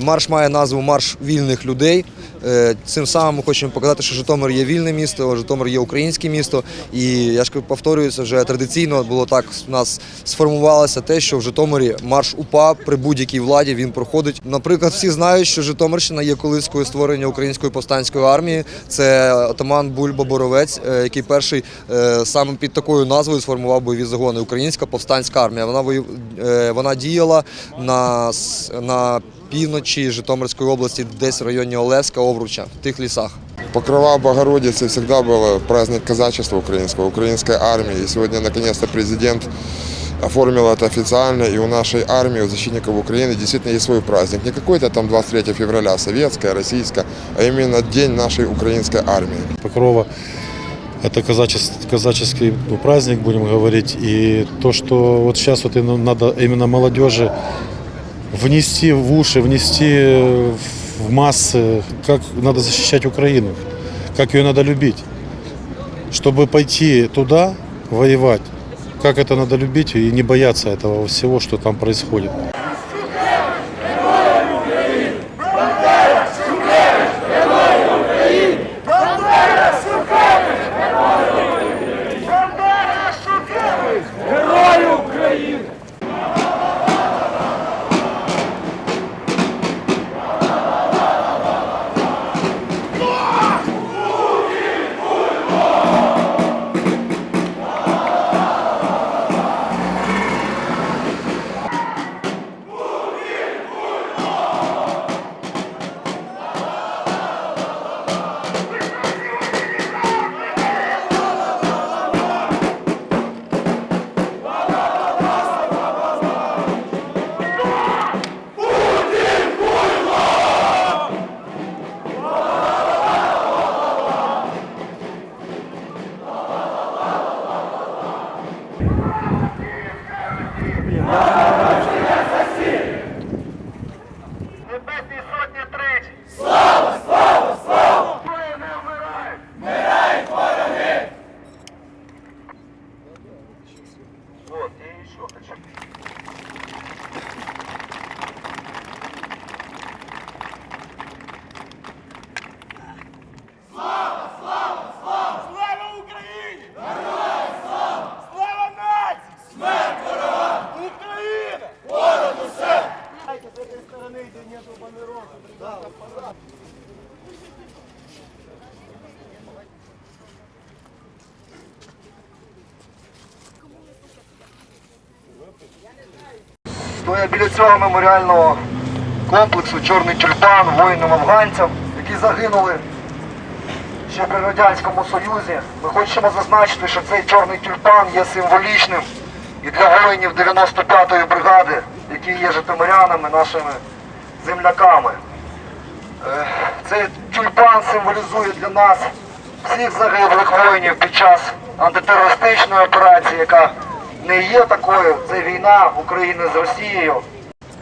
Марш має назву Марш вільних людей. Е, Цим самим ми хочемо показати, що Житомир є вільне місто, Житомир є українське місто. І я ж повторююся, вже традиційно було так. У нас сформувалося те, що в Житомирі марш УПА при будь-якій владі він проходить. Наприклад, всі знають, що Житомирщина є колискою створення української повстанської армії. Це отаман Бульба Боровець, е, який перший е, саме під такою назвою сформував бойові загони. Українська повстанська армія. Вона вона діяла на, на півночі Житомирської області, десь в районі Олевська, Овруча, в тих лісах. Покрова Богородицы всегда был праздник казачества украинского, украинской армии. И сегодня, наконец-то, президент оформил это официально. И у нашей армии, у защитников Украины действительно есть свой праздник. Не какой-то там 23 февраля, советская, российская, а именно День нашей украинской армии. Покрова – это казачес- казаческий ну, праздник, будем говорить. И то, что вот сейчас вот надо именно молодежи внести в уши, внести в массы, как надо защищать Украину, как ее надо любить. Чтобы пойти туда воевать, как это надо любить и не бояться этого всего, что там происходит. Небесні сотні тричі! Слава, слава, где нету баннеров, ребята, пожалуйста. Стоя біля цього меморіального комплексу Чорний тюльпан воїнам афганцям, які загинули ще при Радянському Союзі. Ми хочемо зазначити, що цей чорний тюльпан є символічним і для воїнів 95-ї бригади, які є житомирянами, нашими земляками. Е, Цей тюльпан символізує для нас всіх загиблих воїнів під час антитерористичної операції, яка не є такою. Це війна України з Росією.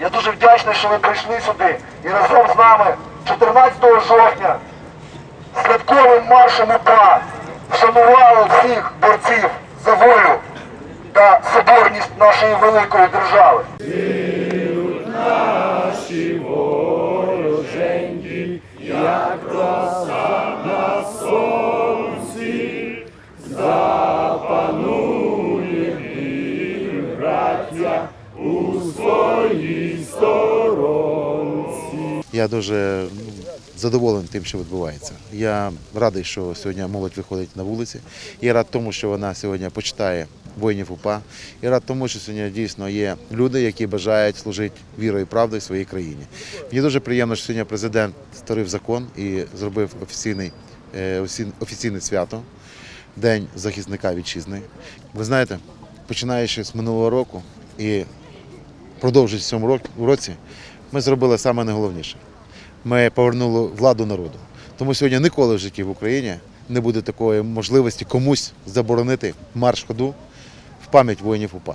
Я дуже вдячний, що ви прийшли сюди і разом з нами 14 жовтня святковим маршем УПА вшанували всіх борців за волю та соборність нашої великої держави. Я дуже ну, задоволений тим, що відбувається. Я радий, що сьогодні молодь виходить на вулиці. Я рад тому, що вона сьогодні почитає воїнів УПА. Я рад тому, що сьогодні дійсно є люди, які бажають служити вірою і правдою своїй країні. Мені дуже приємно, що сьогодні президент створив закон і зробив офіційний, е, офіційне свято День захисника вітчизни. Ви знаєте, починаючи з минулого року і продовжуючи в цьому році, ми зробили саме найголовніше. Ми повернули владу народу. Тому сьогодні ніколи в житті в Україні не буде такої можливості комусь заборонити марш ходу в пам'ять воїнів УПА.